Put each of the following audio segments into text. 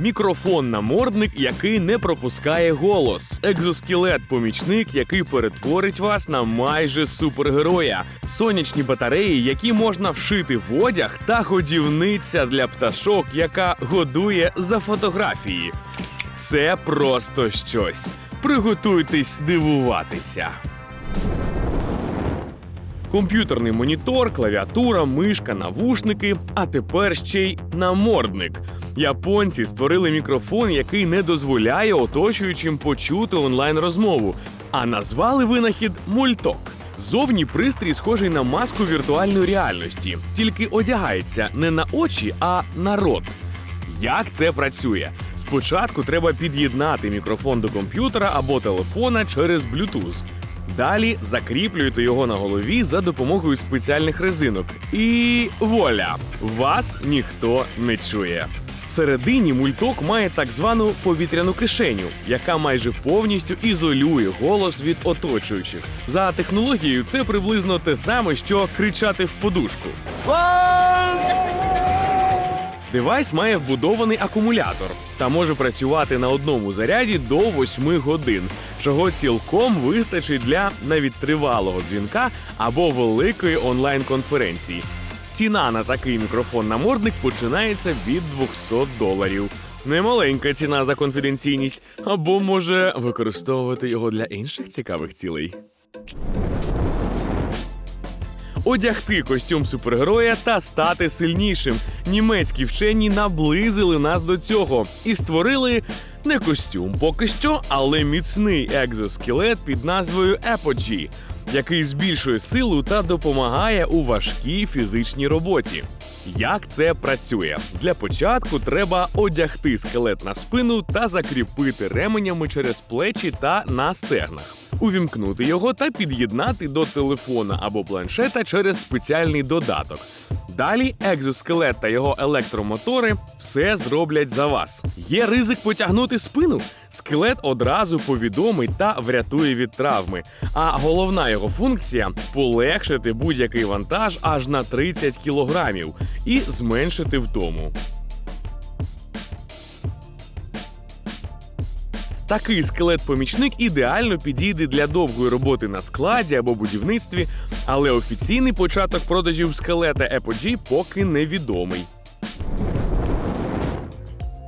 Мікрофон-намордник, який не пропускає голос, екзоскелет-помічник, який перетворить вас на майже супергероя, сонячні батареї, які можна вшити в одяг, та годівниця для пташок, яка годує за фотографії. Це просто щось. Приготуйтесь дивуватися. Комп'ютерний монітор, клавіатура, мишка, навушники, а тепер ще й намордник. Японці створили мікрофон, який не дозволяє оточуючим почути онлайн-розмову, а назвали винахід мульток. Зовні пристрій схожий на маску віртуальної реальності, тільки одягається не на очі, а на рот. Як це працює? Спочатку треба під'єднати мікрофон до комп'ютера або телефона через Bluetooth. Далі закріплюєте його на голові за допомогою спеціальних резинок. І вуаля! Вас ніхто не чує. Всередині мульток має так звану повітряну кишеню, яка майже повністю ізолює голос від оточуючих. За технологією, це приблизно те саме, що кричати в подушку. Девайс має вбудований акумулятор та може працювати на одному заряді до 8 годин, чого цілком вистачить для навіть тривалого дзвінка або великої онлайн-конференції. Ціна на такий мікрофон-намордник починається від 200 доларів. Немаленька ціна за конфіденційність, або може використовувати його для інших цікавих цілей. Одягти костюм супергероя та стати сильнішим. Німецькі вчені наблизили нас до цього і створили не костюм поки що, але міцний екзоскелет під назвою Apogee, який збільшує силу та допомагає у важкій фізичній роботі. Як це працює? Для початку треба одягти скелет на спину та закріпити ременями через плечі та на стегнах, увімкнути його та під'єднати до телефона або планшета через спеціальний додаток. Далі екзоскелет та його електромотори все зроблять за вас. Є ризик потягнути спину. Скелет одразу повідомить та врятує від травми. А головна його функція полегшити будь-який вантаж аж на 30 кілограмів і зменшити втому. Такий скелет-помічник ідеально підійде для довгої роботи на складі або будівництві, але офіційний початок продажів скелета Apogee поки невідомий.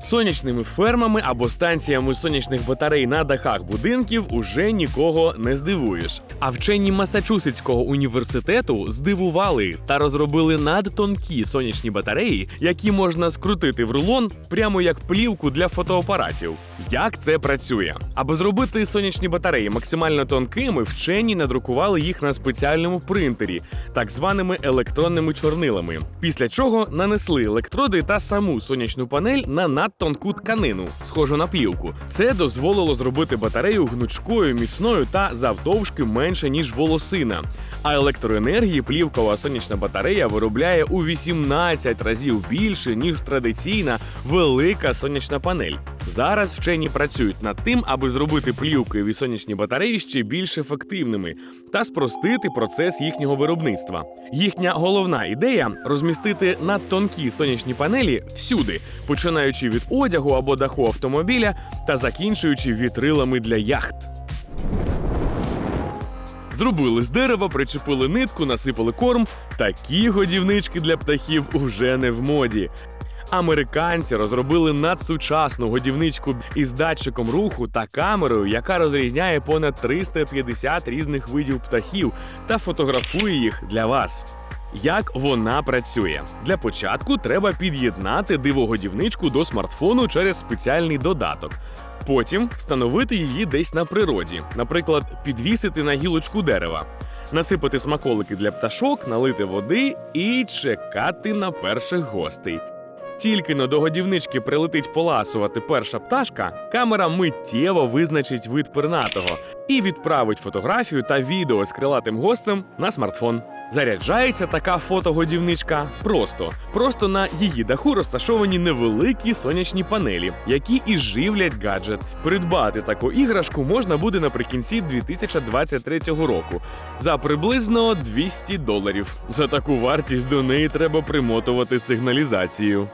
Сонячними фермами або станціями сонячних батарей на дахах будинків уже нікого не здивуєш. А вчені Масачусетського університету здивували та розробили надтонкі сонячні батареї, які можна скрутити в рулон прямо як плівку для фотоапаратів. Як це працює? Аби зробити сонячні батареї максимально тонкими, вчені надрукували їх на спеціальному принтері, так званими електронними чорнилами. Після чого нанесли електроди та саму сонячну панель на надтонку тканину, схожу на плівку. Це дозволило зробити батарею гнучкою, міцною та завдовжки менше ніж волосина. А електроенергії плівкова сонячна батарея виробляє у 18 разів більше ніж традиційна велика сонячна панель. Зараз вчені працюють над тим, аби зробити плівкові сонячні батареї ще більш ефективними та спростити процес їхнього виробництва. Їхня головна ідея розмістити надтонкі сонячні панелі всюди, починаючи від одягу або даху автомобіля та закінчуючи вітрилами для яхт. Зробили з дерева, причепили нитку, насипали корм. Такі годівнички для птахів уже не в моді. Американці розробили надсучасну годівничку із датчиком руху та камерою, яка розрізняє понад 350 різних видів птахів та фотографує їх для вас. Як вона працює? Для початку треба під'єднати дивогодівничку до смартфону через спеціальний додаток. Потім встановити її десь на природі, наприклад, підвісити на гілочку дерева, насипати смаколики для пташок, налити води і чекати на перших гостей. Тільки но до годівнички прилетить поласувати перша пташка, камера миттєво визначить вид пернатого і відправить фотографію та відео з крилатим гостем на смартфон. Заряджається така фотогодівничка просто. Просто на її даху розташовані невеликі сонячні панелі, які і живлять гаджет. Придбати таку іграшку можна буде наприкінці 2023 року за приблизно 200 доларів. За таку вартість до неї треба примотувати сигналізацію.